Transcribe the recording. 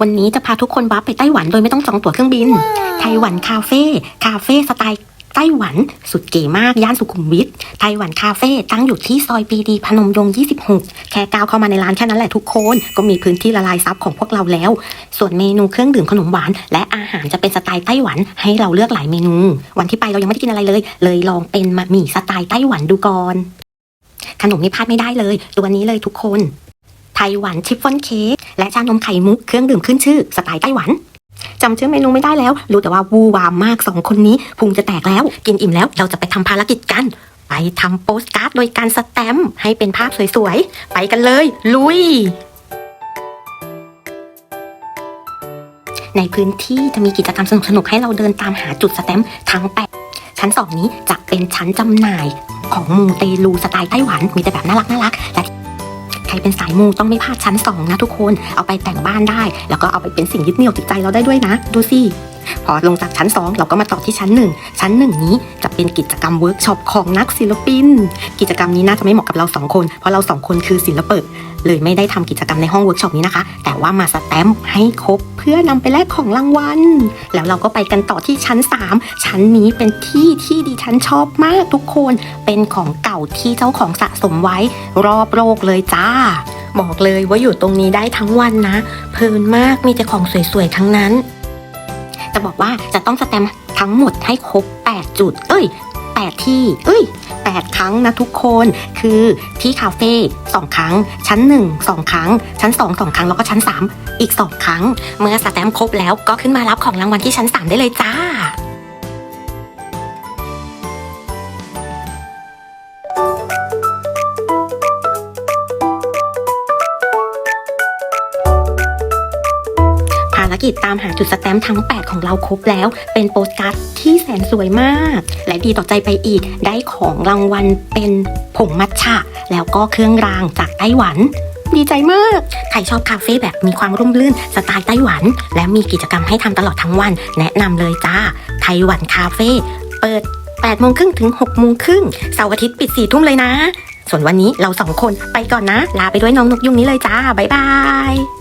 วันนี้จะพาทุกคนวับไปไต้หวันโดยไม่ต้องจองตั๋วเครื่องบิน ไต้หวันคาเฟ่ คาเฟ่สไตล์ไต้หวันสุดเก๋มาก ย่านสุขุมวิท ไต้หวันคาเฟ่ตั้งอยู่ที่ซอยปรีดีพนมยงค์26 แค่ก้าวเข้ามาในร้านแค่นั้นแหละทุกคน ก็มีพื้นที่ละลายซับของพวกเราแล้ว ส่วนเมนูเครื่องดื่มขนมหวาน และอาหารจะเป็นสไตล์ไต้หวันให้เราเลือกหลายเมนู วันที่ไปเรายังไม่ได้กินอะไรเลย เลยลองเป็นหมี่สไตล์ไต้หวันดูก่อน ขนมนี่พลาดไม่ได้เลย ตัวนี้เลยทุกคน ไต้หวันชิฟฟ่อนเค้กและชานมไข่มุกเครื่องดื่มขึ้นชื่อสไตล์ไต้หวันจำชื่อเมนูไม่ได้แล้ว รู้แต่ว่าวูวามมากสองคนนี้พุงจะแตกแล้ว กินอิ่มแล้วเราจะไปทำภารกิจกัน ไปทำโปสการ์ดโดยการสแตมป์ให้เป็นภาพสวยๆ ไปกันเลย ลุย ในพื้นที่จะมีกิจกรรมสนุกๆให้เราเดินตามหาจุดสแตมป์ทั้งแปดชั้นสองนี้จะเป็นชั้นจำหน่ายของมูเตลูสไตล์ไต้หวันมีแต่แบบน่ารักน่ารักและ ใครเป็นสายมูต้องไม่พลาดชั้น 2 นะทุกคน เอาไปแต่งบ้านได้ แล้วก็เอาไปเป็นสิ่งยึดเหนี่ยวจิตใจเราได้ด้วยนะ ดูสิ พอลงจากชั้น 2 เราก็มาต่อที่ชั้น 1 ชั้น 1 นี้ เป็นกิจกรรมเวิร์กช็อปของนักศิลปิน กิจกรรมนี้น่าจะไม่เหมาะกับเราสองคน เพราะเราสองคนคือศิลปินเลยไม่ได้ทำกิจกรรมในห้องเวิร์กช็อปนี้นะคะ แต่ว่ามาสแตมป์ให้ครบเพื่อนำไปแลกของรางวัล แล้วเราก็ไปกันต่อที่ชั้น 3 ชั้นนี้เป็นที่ที่ดิฉันชอบมากทุกคน เป็นของเก่าที่เจ้าของสะสมไว้รอบโลกเลยจ้าบอกเลยว่าอยู่ตรงนี้ได้ทั้งวันนะ เพลินมากมีแต่ของสวยๆทั้งนั้น จะบอกว่าจะต้องสแตมป์ ทั้งหมดให้ครบ 8 จุด เอ้ย 8 ที่ เอ้ย 8 ครั้งนะทุกคน คือที่คาเฟ่2ครั้ง ชั้น 1 2 ครั้ง ชั้น 2 2 ครั้ง แล้วก็ชั้น 3 อีก 2 ครั้ง เมื่อสแตมป์ครบแล้วก็ขึ้นมารับของรางวัลที่ชั้น 3 ได้เลยจ้า กิจตามหาจุดสแตมป์ทั้ง 8 ของเราครบแล้ว เป็นโปสการ์ดที่แสนสวยมาก และดีต่อใจไปอีก ได้ของรางวัลเป็นผงมัทฉะแล้วก็เครื่องรางจากไต้หวันดีใจมาก ใครชอบคาเฟ่แบบมีความร่มรื่นสไตล์ไต้หวัน และมีกิจกรรมให้ทำตลอดทั้งวัน แนะนำเลยจ้า ไต้หวันคาเฟ่เปิด8โมงครึ่งถึง6โมงครึ่งเสาร์อาทิตย์ปิด4ทุ่มเลยนะ ส่วนวันนี้เราสองคนไปก่อนนะ ลาไปด้วยน้องนกยุงนี้เลยจ้า บ๊ายบาย